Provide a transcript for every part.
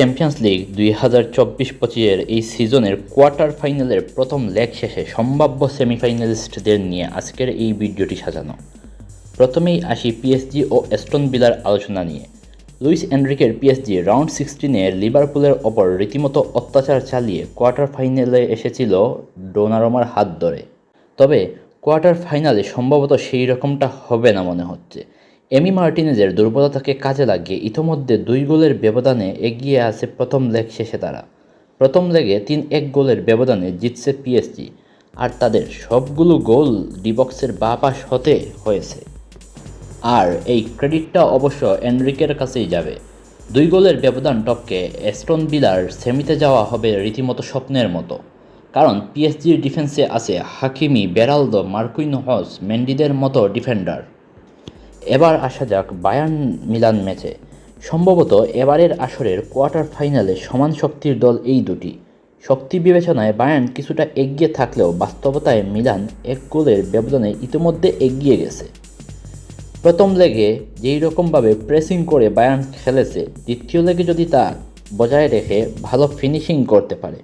Champions league দুই হাজার চব্বিশ পঁচিশের এই সিজনের কোয়ার্টার ফাইনালের প্রথম লেগ শেষে সম্ভাব্য সেমিফাইনালিস্টদের নিয়ে আজকের এই ভিডিওটি সাজানো। প্রথমেই আসি পিএসজি ও এস্টন বিলার আলোচনা নিয়ে। লুইস এনরিকের পিএসজি রাউন্ড সিক্সটিনে লিভারপুলের ওপর রীতিমতো অত্যাচার চালিয়ে কোয়ার্টার ফাইনালে এসেছিল ডোনারোমার হাত ধরে। তবে কোয়ার্টার ফাইনালে সম্ভবত সেই রকমটা হবে না মনে হচ্ছে। এমি মার্টিনেজের দুর্বলতাকে কাজে লাগিয়ে ইতোমধ্যে দুই গোলের ব্যবধানে এগিয়ে আছে প্রথম লেগ শেষে তারা। প্রথম লেগে তিন এক গোলের ব্যবধানে জিতছে পিএসজি, আর তাদের সবগুলো গোল ডিবক্সের বা পাশ হতে হয়েছে। আর এই ক্রেডিটটা অবশ্য এনরিকের কাছেই যাবে। দুই গোলের ব্যবধান টপকে এস্টন বিলার সেমিতে যাওয়া হবে রীতিমতো স্বপ্নের মতো। কারণ পিএসজির ডিফেন্সে আছে হাকিমি বেরালদো, মার্কুইন হস, মেন্ডিদের মতো ডিফেন্ডার। এবার আসা যাক বায়ার্ন মিলান ম্যাচে। সম্ভবত এবারের আসরের কোয়ার্টার ফাইনালে সমান শক্তির দল এই দুটি। শক্তি বিবেচনায় বায়ার্ন কিছুটা এগিয়ে থাকলেও বাস্তবতায় মিলান এক গোলের ব্যবধানে ইতিমধ্যে এগিয়ে গেছে। প্রথম লেগে যেই রকমভাবে প্রেসিং করে বায়ার্ন খেলেছে, দ্বিতীয় লেগে যদি তা বজায় রেখে ভালো ফিনিশিং করতে পারে,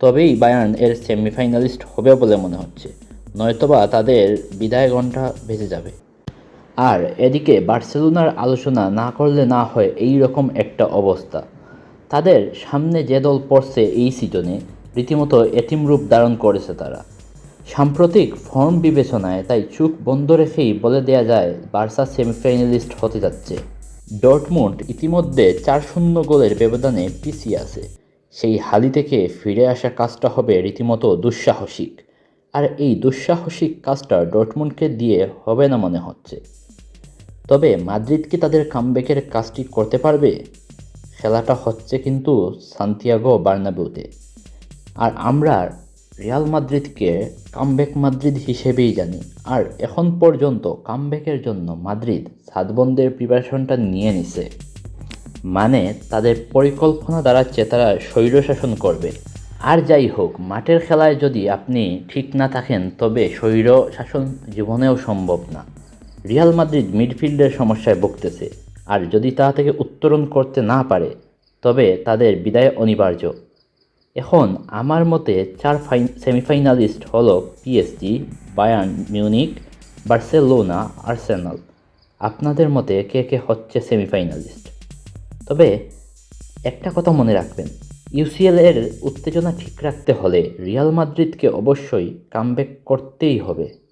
তবেই বায়ার্ন এর সেমিফাইনালিস্ট হবে বলে মনে হচ্ছে। নয়তোবা তাদের বিদায় ঘণ্টা ভেজে যাবে। আর এদিকে বার্সেলোনার আলোচনা না করলে না হয় এই রকম একটা অবস্থা। তাদের সামনে যে দল পড়ছে এই সিজনে, রীতিমতো এতিম রূপ ধারণ করেছে তারা। সাম্প্রতিক ফর্ম বিবেচনায় তাই চোখ বন্ধ রেখেই বলে দেয়া যায়, বার্সা সেমিফাইনালিস্ট হতে যাচ্ছে। ডটমুন্ড ইতিমধ্যে চার শূন্য গোলের ব্যবধানে পিছিয়ে আছে। সেই হালি থেকে ফিরে আসা কাজটা হবে রীতিমতো দুঃসাহসিক। আর এই দুঃসাহসিক কাজটা ডটমুন্ডকে দিয়ে হবে না মনে হচ্ছে। তবে মাদ্রিদ কি তাদের কামব্যাকের কাজটি করতে পারবে? খেলাটা হচ্ছে কিন্তু সান্তিয়াগো বার্নাবিউতে আর আমরা রিয়াল মাদ্রিদকে কামব্যাক মাদ্রিদ হিসেবেই জানি। আর এখন পর্যন্ত কামব্যাকের জন্য মাদ্রিদ সাতবন্দের প্রিপারেশনটা নিয়ে নিছে। মানে তাদের পরিকল্পনা দাঁড়াচ্ছে তারা স্বৈরশাসন করবে। আর যাই হোক, মাঠের খেলায় যদি আপনি ঠিক না থাকেন, তবে স্বৈর শাসন জীবনেও সম্ভব না। রিয়াল মাদ্রিদ মিডফিল্ডের সমস্যায় ভুগতেছে। আর যদি তা থেকে উত্তরণ করতে না পারে, তবে তাদের বিদায় অনিবার্য। এখন আমার মতে চার ফাইন সেমিফাইনালিস্ট হল PSG Bayern Munich Barcelona Arsenal আপনাদের মতে কে কে হচ্ছে সেমিফাইনালিস্ট? তবে একটা কথা মনে রাখবেন ইউসিএল এর উত্তেজনা ঠিক রাখতে হলে রিয়াল মাদ্রিদকে অবশ্যই কামব্যাক করতেই হবে।